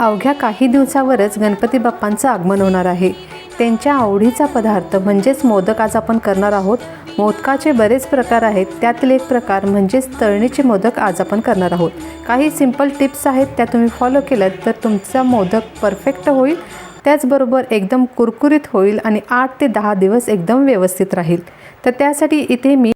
अवघ्या काही दिवसावरच गणपती बाप्पांचं आगमन होणार आहे. त्यांच्या आवडीचा पदार्थ म्हणजेच मोदक आज आपण करणार आहोत. मोदकाचे बरेच प्रकार आहेत. त्यातील एक प्रकार म्हणजेच तळणीचे मोदक आज आपण करणार आहोत. काही सिंपल टिप्स आहेत त्या तुम्ही फॉलो केल्यात तर तुमचा मोदक परफेक्ट होईल. त्याचबरोबर एकदम कुरकुरीत होईल आणि आठ ते दहा दिवस एकदम व्यवस्थित राहील. तर त्यासाठी इथे मी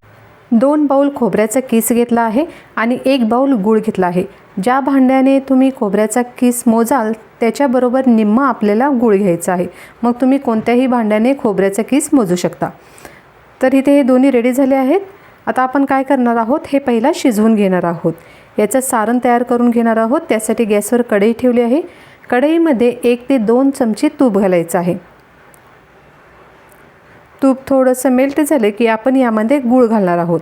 दोन बाऊल खोबऱ्याचा किस घेतला आहे आणि एक बाऊल गूळ घेतला आहे. ज्या भांड्याने तुम्ही खोबऱ्याचा किस मोजाल त्याच्याबरोबर निम्म आपल्याला गूळ घ्यायचा आहे. मग तुम्ही कोणत्याही भांड्याने खोबऱ्याचा किस मोजू शकता. तर इथे हे दोन्ही रेडी झाले आहेत. आता आपण काय करणार आहोत? हे पहिला शिजवून घेणार आहोत. याचं सारण तयार करून घेणार आहोत. त्यासाठी गॅसवर कढई ठेवली आहे. कढईमध्ये एक ते दोन चमचे तूप घालायचं आहे. तूप थोडंसं मेल्ट झालं की आपण यामध्ये गूळ घालणार आहोत.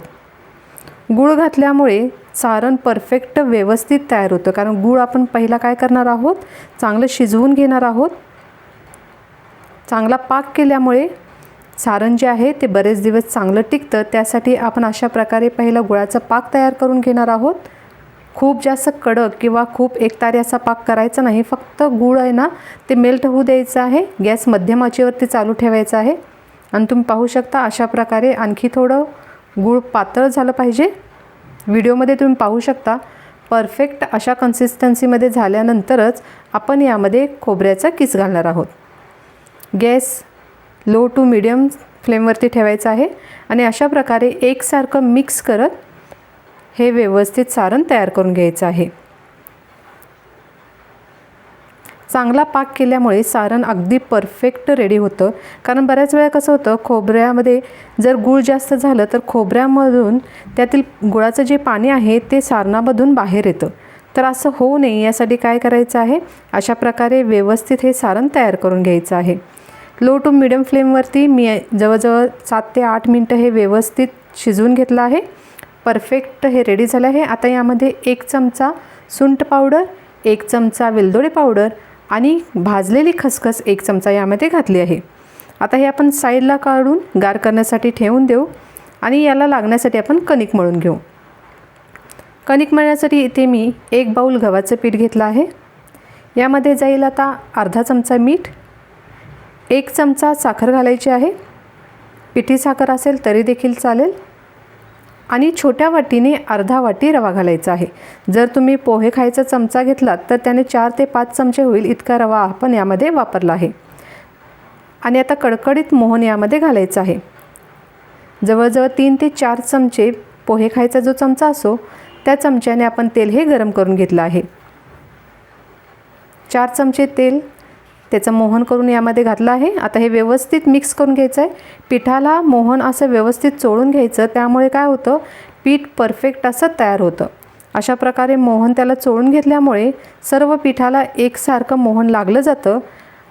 गूळ घातल्यामुळे सारण परफेक्ट व्यवस्थित तयार होतं. कारण गूळ आपण पहिला काय करणार आहोत? चांगलं शिजवून घेणार आहोत. चांगला पाक केल्यामुळे सारण जे आहे ते बरेच दिवस चांगलं टिकतं. त्यासाठी आपण अशा प्रकारे पहिला गुळाचा पाक तयार करून घेणार आहोत. खूप जास्त कडक किंवा खूप एकतारी असा पाक करायचा नाही. फक्त गूळ आहे ना ते मेल्ट होऊ द्यायचं आहे. गॅस मध्यम आचेवरती चालू ठेवायचा आहे. आणि तुम्ही पाहू शकता अशा प्रकारे आणखी थोडं गूळ पातळ झालं पाहिजे. व्हिडिओमध्ये तुम्ही पाहू शकता परफेक्ट अशा कन्सिस्टन्सीमध्ये झाल्यानंतरच आपण यामध्ये खोबऱ्याचा किस घालणार आहोत. गॅस लो टू मिडियम फ्लेमवरती ठेवायचं आहे आणि अशा प्रकारे एकसारखं मिक्स करत हे व्यवस्थित सारण तयार करून घ्यायचं आहे. चांगला पाक केल्यामुळे सारण अगदी परफेक्ट रेडी होतं. कारण बऱ्याच वेळा कसं होतं खोबऱ्यामध्ये जर गूळ जास्त झालं तर खोबऱ्यामधून त्यातील गुळाचं जे पाणी आहे ते सारणामधून बाहेर येतं. तर असं होऊ नये यासाठी काय करायचं आहे? अशा प्रकारे व्यवस्थित हे सारण तयार करून घ्यायचं आहे. लो टू मिडियम फ्लेमवरती मी जवळजवळ सात ते आठ मिनटं हे व्यवस्थित शिजवून घेतलं आहे. परफेक्ट हे रेडी झालं आहे. आता यामध्ये एक चमचा सुंठ पावडर एक चमचा वेलदोडे पावडर आणि भाजलेली खसखस एक चमचा यामध्ये घातली आहे. आता हे आपण साईडला काढून गार करण्यासाठी ठेवून देऊ आणि याला लागण्यासाठी आपण कणिक मळून घेऊ. कणिक मळण्यासाठी इथे मी एक बाऊल गव्हाचं पीठ घेतलं आहे. यामध्ये जाईल आता अर्धा चमचा मीठ एक चमचा साखर घालायची आहे. पिठी साखर असेल तरी देखील चालेल. आणि छोट्या वाटीने अर्धा वाटी रवा घालायचा आहे. जर तुम्ही पोहे खायचा चमचा घेतलात तर त्याने चार ते पाच चमचे होईल इतका रवा आपण यामध्ये वापरला आहे. आणि आता कडकडीत मोहन यामध्ये घालायचं आहे. जवळजवळ तीन ते चार चमचे पोहे खायचा जो चमचा असो त्या चमच्याने आपण तेल हे गरम करून घेतलं आहे. चार चमचे तेल त्याचं मोहन करून यामध्ये घातलं आहे. आता हे व्यवस्थित मिक्स करून घ्यायचं आहे पिठाला मोहन असं व्यवस्थित चोळून घ्यायचं. त्यामुळे काय होतं? पीठ परफेक्ट असं तयार होतं. अशा प्रकारे मोहन त्याला चोळून घेतल्यामुळे सर्व पिठाला एकसारखं मोहन लागलं जातं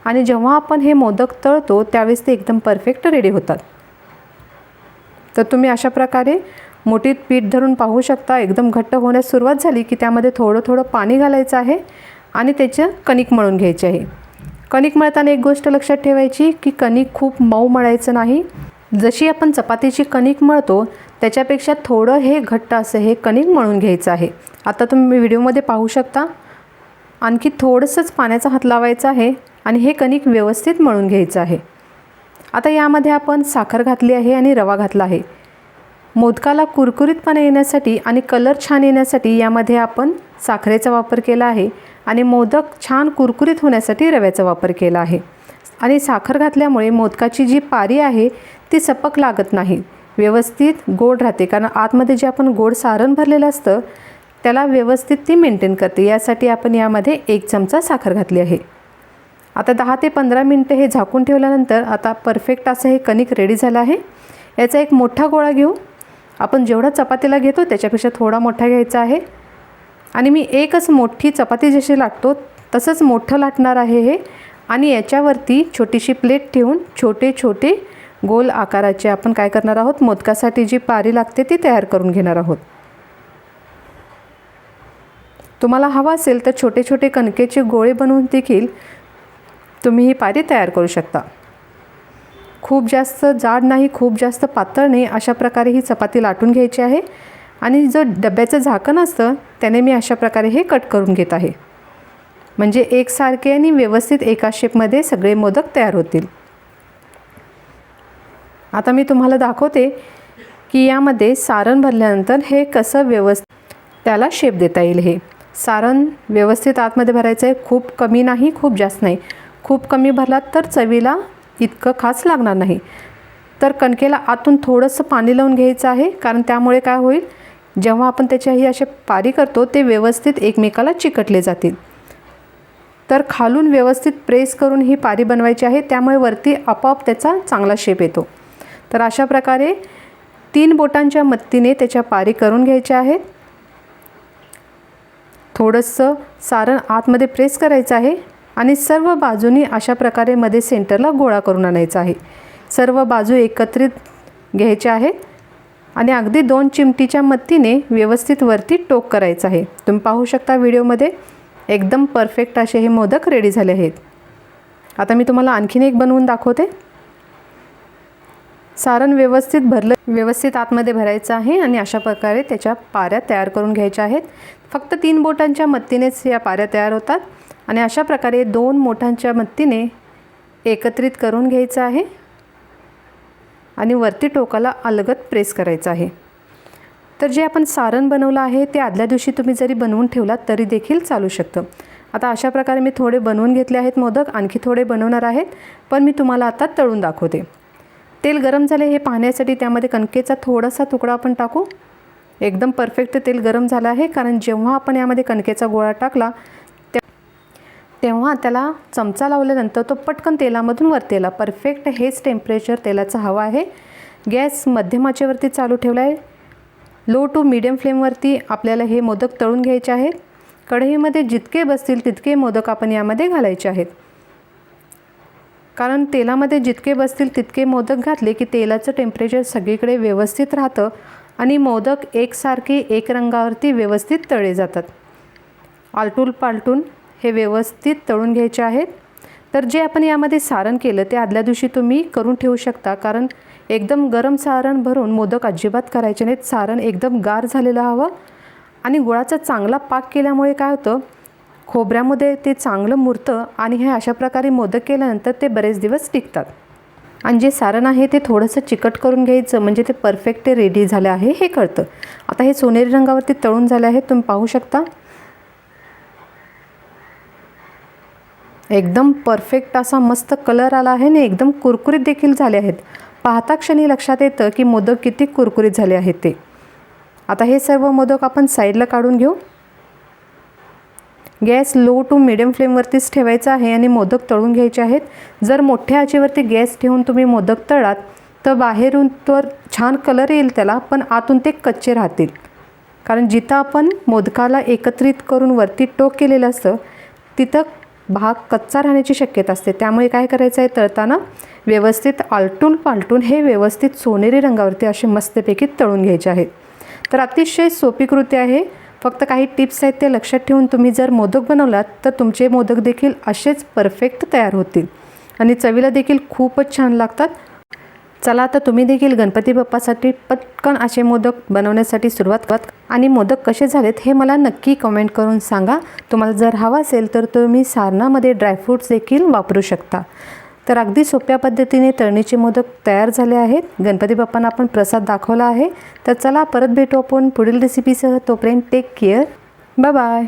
आणि जेव्हा आपण हे मोदक तळतो त्यावेळेस ते एकदम परफेक्ट रेडी होतात. तर तुम्ही अशा प्रकारे मोठीत पीठ धरून पाहू शकता. एकदम घट्ट होण्यास सुरुवात झाली की त्यामध्ये थोडं थोडं पाणी घालायचं आहे आणि त्याचं कणिक मळून घ्यायचे आहे. कणिक मळताना एक गोष्ट लक्षात ठेवायची की कणिक खूप मऊ मळायचं नाही. जशी आपण चपातीची कणिक मळतो त्याच्यापेक्षा थोडं हे घट्ट असं हे कणिक मळून घ्यायचं आहे. आता तुम्ही व्हिडिओमध्ये पाहू शकता. आणखी थोडंसंच पाण्याचा हात लावायचा आहे आणि हे कणिक व्यवस्थित मळून घ्यायचं आहे. आता यामध्ये आपण साखर घातली आहे आणि रवा घातला आहे. मोदकाला कुरकुरीतपणा येण्यासाठी आणि कलर छान येण्यासाठी यामध्ये आपण साखरेचा वापर केला आहे. आणि मोदक छान कुरकुरीत होण्यासाठी रव्याचा वापर केला आहे. आणि साखर घातल्यामुळे मोदकाची जी पारी आहे ती सपक लागत नाही. व्यवस्थित गोड राहते. कारण आतमध्ये जे आपण गोड सारण भरलेलं असतं त्याला व्यवस्थित ती मेंटेन करते. यासाठी आपण यामध्ये एक चमचा साखर घातली आहे. आता दहा ते पंधरा मिनटं हे झाकून ठेवल्यानंतर आता परफेक्ट असं हे कणिक रेडी झालं आहे. याचा एक मोठा गोळा घेऊ. आपण जेवढा चपातीला घेतो त्याच्यापेक्षा थोडा मोठा घ्यायचा आहे. आणि मी एकच मोठी चपाती जशी लाटतो तसंच मोठं लाटणार आहे हे. आणि याच्यावरती छोटीशी प्लेट ठेवून छोटे छोटे गोल आकाराचे आपण काय करणार आहोत मोदकासाठी जी पारी लागते ती तयार करून घेणार आहोत. तुम्हाला हवा असेल तर छोटे छोटे कणकेचे गोळे बनवून देखील तुम्ही ही पारी तयार करू शकता. खूप जास्त जाड नाही खूप जास्त पातळ नाही अशा प्रकारे ही चपाती लाटून घ्यायची आहे. आणि जो डब्याचं झाकण असतं त्याने मी अशा प्रकारे हे कट करून घेत आहे. म्हणजे एकसारखे आणि व्यवस्थित एका शेपमध्ये सगळे मोदक तयार होतील. आता मी तुम्हाला दाखवते की यामध्ये सारण भरल्यानंतर हे कसं व्यवस्थित त्याला शेप देता येईल हे. सारण व्यवस्थित आतमध्ये भरायचं आहे खूप कमी नाही खूप जास्त नाही. खूप कमी भरलात तर चवीला इतकं खास लागणार नाही. तर कणकेला आतून थोडंसं पाणी लावून घ्यायचं आहे कारण त्यामुळे काय होईल? जेव्हा आपण त्याच्याही असे पारी करतो ते व्यवस्थित एकमेकाला चिकटले जातील. तर खालून व्यवस्थित प्रेस करून ही पारी बनवायची आहे त्यामुळे वरती आपोआप त्याचा चांगला शेप येतो. तर अशा प्रकारे तीन बोटांच्या मदतीने त्याच्या पारी करून घ्यायच्या आहेत. थोडंसं सारण आतमध्ये प्रेस करायचं आहे आणि सर्व बाजूनी अशा प्रकारे मध्ये सेंटरला गोळा करून आणायचा आहे. सर्व बाजू एकत्रित घ्यायच्या आहेत. आणि अगदी दोन चिमटीच्या मदतीने व्यवस्थित वरती टोक करायचं आहे. तुम्ही पाहू शकता व्हिडिओमध्ये एकदम परफेक्ट असे हे मोदक रेडी झाले आहेत. आता मी तुम्हाला आणखीन एक बनवून दाखवते. सारण व्यवस्थित भरलं व्यवस्थित आतमध्ये भरायचं आहे आणि अशा प्रकारे त्याच्या पाऱ्या तयार करून घ्यायच्या आहेत. फक्त तीन बोटांच्या मदतीनेच या पाऱ्या तयार होतात आणि अशा प्रकारे दोन मोठांच्या मदतीने एकत्रित करून घ्यायचं आहे. आणि वरती टोकाला अलगत प्रेस करायचं आहे. तर जे आपण सारण बनवलं आहे ते आदल्या दिवशी तुम्ही जरी बनवून ठेवलात तरी देखील चालू शकतं. आता अशा प्रकारे मी थोडे बनवून घेतले आहेत मोदक आणखी थोडे बनवणार आहेत पण मी तुम्हाला आता तळून दाखवते. तेल गरम झाले हे पाहण्यासाठी त्यामध्ये कणकेचा थोडासा तुकडा आपण टाकू. एकदम परफेक्ट तेल गरम झालं आहे कारण जेव्हा आपण यामध्ये कणकेचा गोळा टाकला तेव्हा त्याला चमचा लावल्यानंतर तो पटकन तेलामधून वरतेला. परफेक्ट हेच टेम्परेचर तेलाचं हवं आहे. गॅस मध्यमाचेवरती चालू ठेवला आहे लो टू मिडियम फ्लेमवरती आपल्याला हे मोदक तळून घ्यायचे आहेत. कढईमध्ये जितके बसतील तितके मोदक आपण यामध्ये घालायचे आहेत. कारण तेलामध्ये जितके बसतील तितके मोदक घातले की तेलाचं टेम्परेचर सगळीकडे व्यवस्थित राहतं आणि मोदक एकसारखे एक रंगावरती व्यवस्थित तळे जातात. आलटून पालटून हे व्यवस्थित तळून घ्यायचे आहेत. तर जे आपण यामध्ये सारण केलं ते आदल्या दिवशी तुम्ही करून ठेवू शकता. कारण एकदम गरम सारण भरून मोदक अजिबात करायचे नाहीत. सारण एकदम गार झालेलं हवं. आणि गुळाचा चांगला पाक केल्यामुळे काय होतं खोबऱ्यामध्ये ते चांगलं मुरतं आणि हे अशा प्रकारे मोदक केल्यानंतर ते बरेच दिवस टिकतात. आणि जे सारण आहे ते थोडंसं चिकट करून घ्यायचं म्हणजे ते परफेक्ट रेडी झालं आहे हे कळतं. आता हे सोनेरी रंगावरती तळून झाले आहे तुम्ही पाहू शकता. एकदम परफेक्ट असा मस्त कलर आला आहे आणि एकदम कुरकुरीत देखील झाले आहेत. पाहता क्षणी लक्षात येतं की मोदक किती कुरकुरीत झाले आहेत ते. आता हे सर्व मोदक आपण साईडला काढून घेऊ. गॅस लो टू मिडियम फ्लेमवरतीच ठेवायचा आहे आणि मोदक तळून घ्यायचे आहेत. जर मोठ्या आचेवरती गॅस ठेवून तुम्ही मोदक तळात तर बाहेरून तर छान कलर येईल त्याला पण आतून ते कच्चे राहतील. कारण जिथं आपण मोदकाला एकत्रित करून वरती टोक केलेलं असतं तिथं भाग कच्चा राहण्याची शक्यता असते. त्यामुळे काय करायचं आहे? तळताना व्यवस्थित आलटून पालटून हे व्यवस्थित सोनेरी रंगावरती असे मस्तपैकी तळून घ्यायचे आहेत. तर अतिशय सोपी कृती आहे. फक्त काही टिप्स आहेत ते लक्षात ठेवून तुम्ही जर मोदक बनवलात तर तुमचे मोदक देखील असेच परफेक्ट तयार होतील. आणि चवीला देखील खूपच छान लागतात. चला आता तुम्ही देखील गणपती बाप्पासाठी पटकन असे मोदक बनवण्यासाठी सुरुवात कर. आणि मोदक कसे झालेत हे मला नक्की कमेंट करून सांगा. तुम्हाला जर हवा असेल तर तुम्ही सारणामध्ये ड्रायफ्रूट्स देखील वापरू शकता. तर अगदी सोप्या पद्धतीने तळणीचे मोदक तयार झाले आहेत. गणपती बाप्पांना आपण प्रसाद दाखवला आहे. तर चला परत भेटू आपण पुढील रेसिपीसह तोपर्यंत टेक केअर बाय बाय